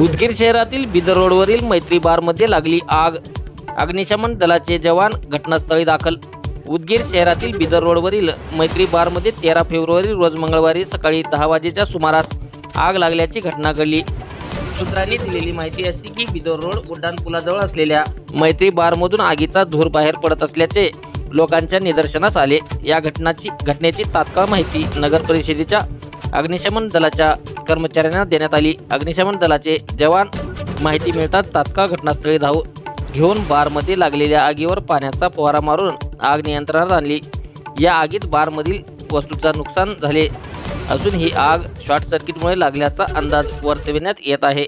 उदगीर शहरातील बिदर रोडवरील मैत्री बारमध्ये लागली आग. अग्निशमन दलाचे जवान घटनास्थळी दाखल. उदगीर शहरातील बिदर रोडवरील मैत्री बारमध्ये तेरा फेब्रुवारी रोज मंगळवारी सकाळी दहा वाजेच्या सुमारास आग लागल्याची घटना घडली. सूत्रांनी दिलेली माहिती अशी की बिदर रोड उड्डाण पुलाजवळ असलेल्या मैत्री बारमधून आगीचा धूर बाहेर पडत असल्याचे लोकांच्या निदर्शनास आले. या घटनाची घटनेची तात्काळ माहिती नगर परिषदेच्या अग्निशमन दलाच्या कर्मचाऱ्यांना देण्यात आली. अग्निशमन दलाचे जवान माहिती मिळताच तात्काळ घटनास्थळी धाव घेऊन बारमध्ये लागलेल्या आगीवर पाण्याचा फवारा मारून आग नियंत्रणात आणली. या आगीत बारमधील वस्तूचा नुकसान झाले. असून ही आग शॉर्ट सर्किटमुळे लागल्याचा अंदाज वर्तविण्यात येत आहे.